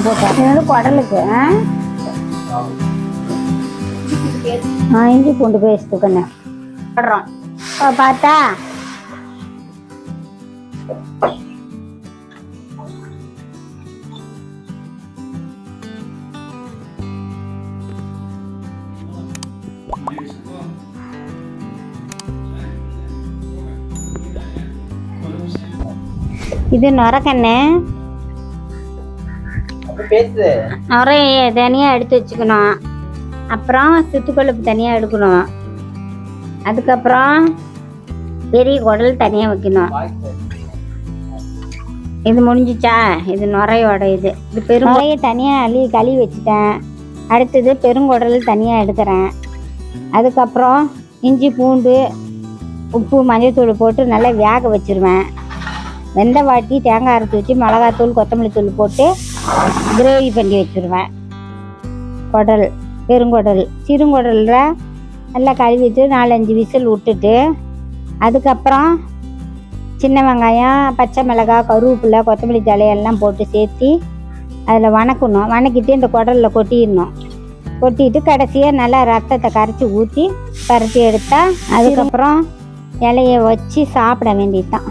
போட்டேன் இது வந்து குடலுக்கு ஆ? இஞ்சி பூண்டு பேஸ்ட்டு கண்ணு. போடுறோம். பார்த்தா? இது நுரக்கண்ணு நுரைய தனியாக எடுத்து வச்சுக்கணும். அப்புறம் சுத்துக்கொழுப்பு தனியாக எடுக்கணும். அதுக்கப்புறம் பெரிய குடல் தனியாக வைக்கணும். இது முடிஞ்சிச்சா? இது நுரையோட இது. இது பெரும் நுரைய தனியாக அள்ளி கழுவி வச்சுட்டேன். அடுத்தது பெருங்குடல் தனியாக எடுக்கிறேன். அதுக்கப்புறம் இஞ்சி பூண்டு உப்பு மஞ்சள்தூள் போட்டு நல்லா வேக வச்சிருவேன். வெந்த வாட்டி தேங்காய் அரைச்சி வச்சு மிளகாத்தூள் கொத்தமல்லி தூள் போட்டு கிரேவி பண்ணி வச்சுருவேன். குடல் பெருங்குடல் சிறுங்குடலில் நல்லா கழுவிட்டு நாலஞ்சு விசில் விட்டுட்டு அதுக்கப்புறம் சின்ன வெங்காயம் பச்சை மிளகாய் கருவேப்பிலை கொத்தமல்லி தலையெல்லாம் போட்டு சேர்த்து அதில் வணக்கணும். வணக்கிட்டு இந்த குடலில் கொட்டிடணும். கொட்டிட்டு கடைசியாக நல்லா ரத்தத்தை கரைச்சி ஊற்றி பரட்டி எடுத்தா அதுக்கப்புறம் இலைய வச்சு சாப்பிட வேண்டியது தான்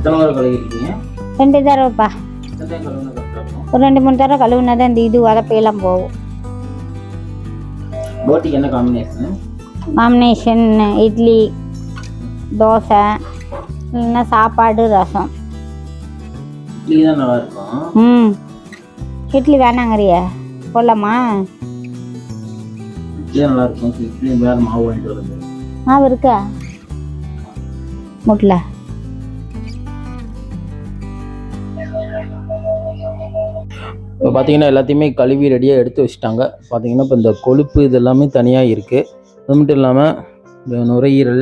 எத்தனை தடவை கழுவிருக்கீங்க? ரெண்டு தடவைப்பா. ஒரு ரெண்டு மூணு தடவை கழுவுனா தான் இந்த இது உதப்பையெல்லாம் போகும். போட்டிக்கு என்ன காம்பினேஷன் காம்பினேஷன் இட்லி தோசை இல்லைன்னா சாப்பாடு ரசம். இட்லி தான் நல்லா இருக்கும். ம். இட்லி வேணாங்கிறிய போடலாமா? இட்லி நல்லா இருக்கும். இட்லி வேற மாவு வாங்கிட்டு மாவு இருக்கா? முட்டில் இப்போ பார்த்தீங்கன்னா எல்லாத்தையுமே கழுவி ரெடியாக எடுத்து வச்சுட்டாங்க. பார்த்தீங்கன்னா இப்போ இந்த கொழுப்பு இது எல்லாமே தனியாக இருக்குது அது மட்டும் இல்லாமல் இந்த நுரையீரல்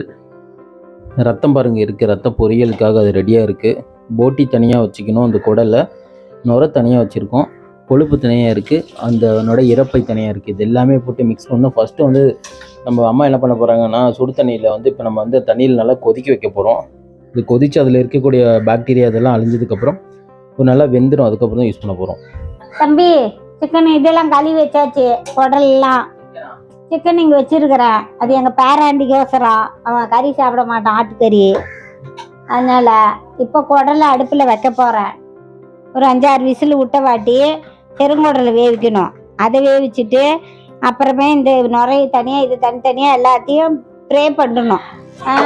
ரத்தம் பாருங்கள் இருக்குது ரத்த பொரியலுக்காக அது ரெடியாக இருக்குது போட்டி தனியாக வச்சுக்கணும் அந்த குடலை நுரை தனியாக வச்சுருக்கோம். கொழுப்பு தனியாக இருக்குது அந்த இறப்பை தனியாக இருக்குது இது எல்லாமே போட்டு மிக்ஸ் பண்ணோம் ஃபஸ்ட்டு வந்து நம்ம அம்மா என்ன பண்ண போகிறாங்கன்னா சுடு தண்ணியில் வந்து இப்போ நம்ம வந்து தண்ணியில் நல்லா கொதிக்க வைக்க போகிறோம் இது கொதித்து அதில் இருக்கக்கூடிய பாக்டீரியா இதெல்லாம் அழிஞ்சதுக்கப்புறம் ஒரு நல்லா வெந்துடும் அதுக்கப்புறம் தான் யூஸ் பண்ண போகிறோம் தம்பி சிக்கன் இதெல்லாம் கழுவி வச்சாச்சு குடல்லாம். சிக்கன் இங்கே வச்சிருக்கிறேன். அது எங்கள் பேராண்டிக்கோசரம். அவன் கறி சாப்பிட மாட்டான் ஆட்டுக்கறி. அதனால் இப்போ குடலை அடுப்பில் வைக்க போகிறேன் ஒரு அஞ்சாறு விசில் விட்ட வாட்டி பெருங்குடலை வேவிக்கணும். அதை வேவிச்சிட்டு அப்புறமே இந்த நுரைய தனியாக இது தனித்தனியாக எல்லாத்தையும் ப்ரே பண்ணணும். ஆ?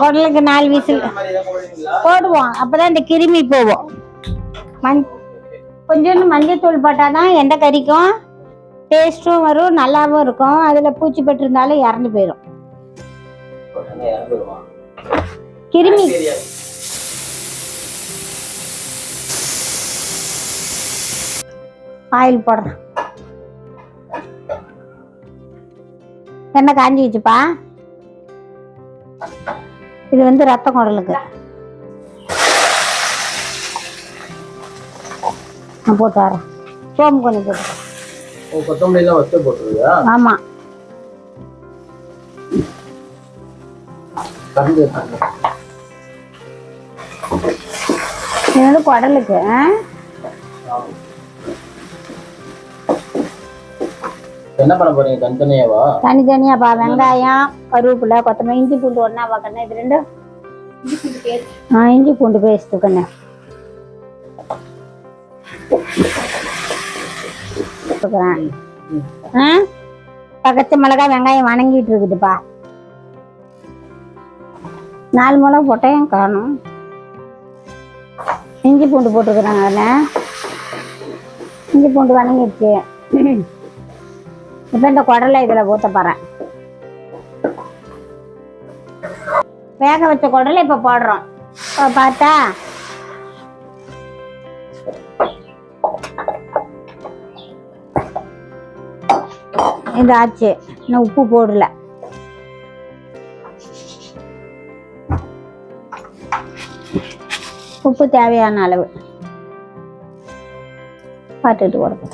குடலுக்கு நாலு விசில். போடுவோம். அப்பதான் இந்த கிருமி போகும். மஞ் கொஞ்சோண்டு மஞ்சத்தூள் போட்டால் தான் எந்த கறிக்கும் டேஸ்ட்டும் வரும் நல்லாவும் இருக்கும். அதில் பூச்சி பட்டிருந்தாலும் இறந்து போயிடும் கிருமி. ஆயில் போடுறேன் எண்ணெய் காஞ்சி வச்சுப்பா. இது வந்து ரத்த குடலுக்கு. நான் போட்டு வரேன். சோம்பு கொஞ்சம் போட்டு எல்லாம் வச்சு போட்டுருவியா? ஆமாம் வந்து குடலுக்கு? என்ன பண்ண போறீங்க? தனித்தனியாவா? தனித்தனியாப்பா வெங்காயம் கருவேப்பிலை கொத்தமல்லி இஞ்சி பூண்டு ஒன்றா பார்க்கணும். இது ரெண்டும் ஆ இஞ்சி பூண்டு பேஸ்ட்டு கண்ணு பக்கத்து மிளகாய் வெங்காயம் வணங்கிட்டு இருக்குதுப்பா. நாலு மிளகா போட்டேன் காணும். இஞ்சி பூண்டு போட்டுக்கிறேன் அதில் இஞ்சி பூண்டு வணங்கிடுச்சு. இப்போ இந்த குடலை இதில் ஊற்ற போகிறேன் வேக வச்ச குடலை இப்போ போடுறோம். இப்போ பார்த்தா இது ஆச்சு இன்னும் உப்பு போடல. உப்பு தேவையான அளவு. பார்த்துட்டு கொடுப்போம்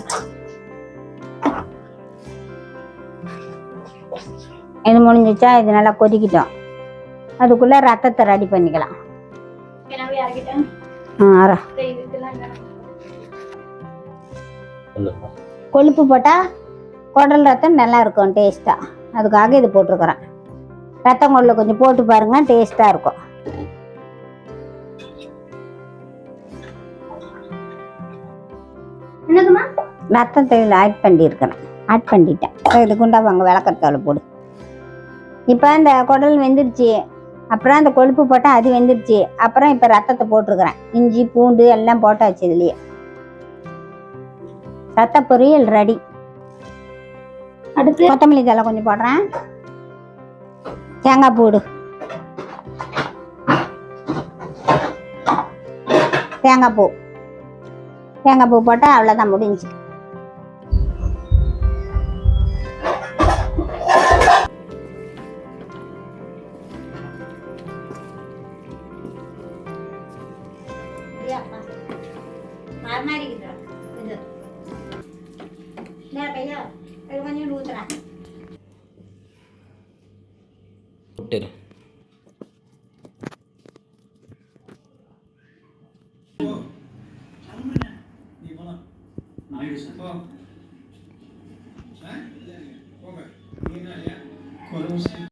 இது முடிஞ்சிச்சா? இது நல்லா கொதிக்கிட்டோம். அதுக்குள்ளே ரத்தத்தை ரெடி பண்ணிக்கலாம். கொழுப்பு போட்டால் குடல் ரத்தம் நல்லா இருக்கும் டேஸ்ட்டாக அதுக்காக இது போட்டிருக்கிறேன். ரத்தம் கொள்ள கொஞ்சம் போட்டு பாருங்க டேஸ்ட்டாக இருக்கும். என்னதுமா ரத்தத்தை இதில் ஆட் பண்ணியிருக்கிறேன். ஆட் பண்ணிட்டேன். இது குண்டா வாங்க விளக்கத்தாவில் போடு. இப்போ இந்த குடல் வெந்துருச்சு. அப்புறம் அந்த கொழுப்பு போட்டால் அது வெந்துருச்சு. அப்புறம் இப்போ ரத்தத்தை போட்டிருக்கிறேன். இஞ்சி பூண்டு எல்லாம் போட்டாச்சு இதுலேயே. ரத்த பொரியல் ரெடி அடுத்து கொத்தமல்லி தழை கொஞ்சம் போடுறேன். தேங்காய் பூடு தேங்காய் பூ. தேங்காய் பூ போட்டால் அவ்வளோதான் முடிஞ்சு. கொஞ்சம் आणि रुद्रा कुठे रे